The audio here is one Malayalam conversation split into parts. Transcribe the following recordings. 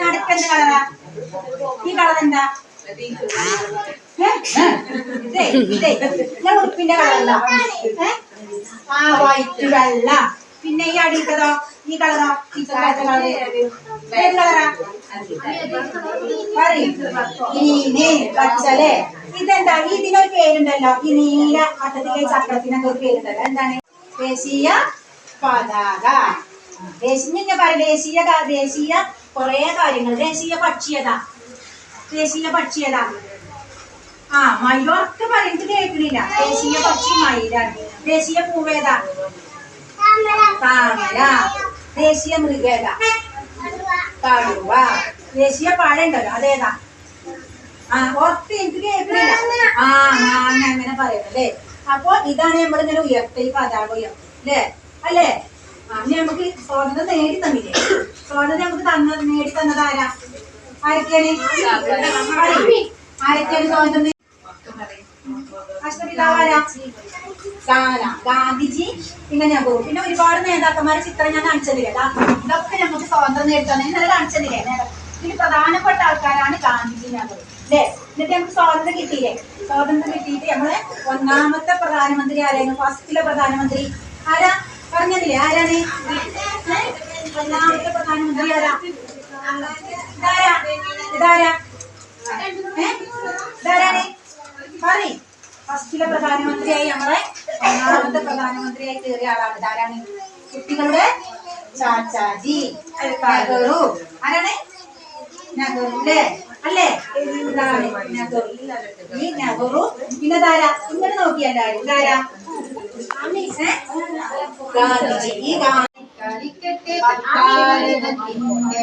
നടുക്കെന്ത് കളറാ ഈ കളർ എന്താ. ഞാൻ ഉടുപ്പിന്റെ കളറല്ല ആ വൈറ്റ് വെള്ള പിന്നെ ഈ അടിയിട്ടതോ ഈ കളറോ ഈ കളർ ഏത് കളറാ പച്ചലെ ഇതെന്താ ഇതിനൊരു പേരുണ്ടല്ലോ ഈ നീല അട്ടത്തിലെ ചക്രത്തിനൊക്കെ ഒരു പേരുണ്ടല്ലോ എന്താണ് ദേശീയ പതാക ദേശീയ പറ ദേശീയ ദേശീയ കൊറേ കാര്യങ്ങൾ. ദേശീയ പക്ഷിയത. ദേശീയ പക്ഷിയത. ആ മയോർക്ക് പറയുന്നത് കേൾക്കണില്ല. ദേശീയ പക്ഷി മയിലാണ്. ദേശീയ പൂവേത താമര. ദേശീയ മൃഗേത കടുവ ദേശീയ പഴയുണ്ടല്ലോ അതേതാ? ആ ഒറ്റ എനിക്ക് കേൾക്കണില്ല. ആ ഞാൻ അങ്ങനെ പറയുന്നത് അപ്പൊ ഇതാണ് നമ്മൾ ഇങ്ങനെ ഉയർത്തി പതാക ഉയർത്തും അല്ലേ? ആ നമുക്ക് സ്വാതന്ത്ര്യം നേടി തന്നില്ലേ? സ്വാതന്ത്ര്യം നമുക്ക് തന്ന നേടി തന്നത് ആരാ? ആരൊക്കെയാണ്. ആരൊക്കെയാണ് സ്വാതന്ത്ര്യം നേ- രാഷ്ട്രപിതാവ് ആരാ? ഗാന ഗാന്ധിജി. പിന്നെ നെഹ്റു പിന്നെ ഒരുപാട് നേതാക്കന്മാരെ ചിത്രം ഞാൻ കാണിച്ചതില്ലേ? ഇതൊക്കെ നമുക്ക് സ്വാതന്ത്ര്യം നേടുത്താൻ ഇന്നലെ കാണിച്ചതില്ലേ? ഇതിൽ പ്രധാനപ്പെട്ട ആൾക്കാരാണ് ഗാന്ധിജി നെഹ്റു അല്ലേ എന്നിട്ട് നമുക്ക് സ്വാതന്ത്ര്യം കിട്ടിയില്ലേ? സ്വാതന്ത്ര്യം കിട്ടിയിട്ട് നമ്മളെ ഒന്നാമത്തെ പ്രധാനമന്ത്രി ആരായിരുന്നു? ഫസ്റ്റിലെ പ്രധാനമന്ത്രി. ആരാ? പറഞ്ഞതില്ലേ ആരാണ്? ഒന്നാമത്തെ പ്രധാനമന്ത്രി ആരാ? ഇതാരാ? ഇതാരാ? ഇതാരാണ്? പറയും. ഫസ്റ്റിലെ പ്രധാനമന്ത്രിയായി നമ്മളെ ഒന്നാമത്തെ പ്രധാനമന്ത്രിയായി കയറിയ ആളാണ്. ഇതാരാണ്? കുട്ടികളുടെ ചാച്ചാജി നെഹ്റു ആരാണ്? നെഹ്റു അല്ലേ? ഇതാണ് നെഹ്റു ഈ നെഹ്റു പിന്നെ ഇതാരാ? ഇങ്ങനെ നോക്കിയല്ലാരും ധാരാ ഗാന്ധിജി കളിക്കട്ടെ ഭാരതത്തിന്റെ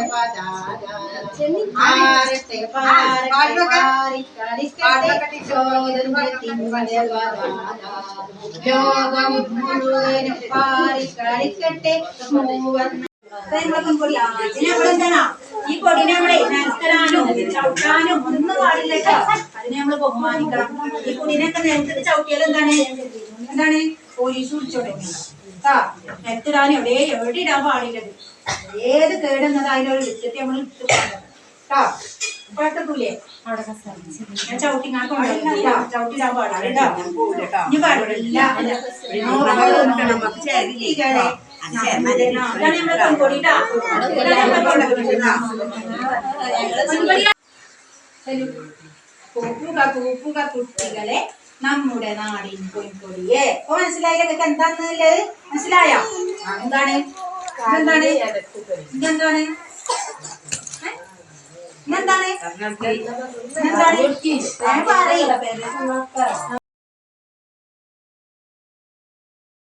പാരട്ടെ കളിക്കട്ടെ ലോകം മുഴുവനും പാറി കളിക്കട്ടെ മൂവർണ ഈ കൊടിനെ നമ്മളെ നിരത്തലാനും ചവിട്ടാനും ഒന്നും പാടില്ല കേട്ടോ. അതിനെ നമ്മൾ ബഹുമാനിക്കണം. ഈ കൊടിനൊക്കെ നിരത്തിൽ ചവിട്ടിയാൽ എന്താണ്? എന്താണ്? പോലീസ് വിളിച്ചോട്ടെ കേട്ടോ നിരത്തിടാനും എവിടെ എവിടെ ഇടാൻ പാടില്ലത് ഏത് കേടുന്നത് അതിനൊരു വിട്ടിട്ട് നമ്മൾ കേട്ടോ കുഴപ്പമില്ലേ ഞാൻ ചവിട്ടി ഞാൻ ചവിട്ടിടാൻ ഇനി പാടില്ല കൂപ്പുക കൂപ്പുക കുട്ടികളെ നമ്മുടെ നാടിൻ പൊൻകൊടിയെ ഓ മനസ്സിലായില്ല നിങ്ങൾക്ക് എന്താന്നുള്ളത് മനസ്സിലായോ? എന്താണ് എന്താണ് എന്താണ് എന്താണ് എന്താണ് പറയില്ല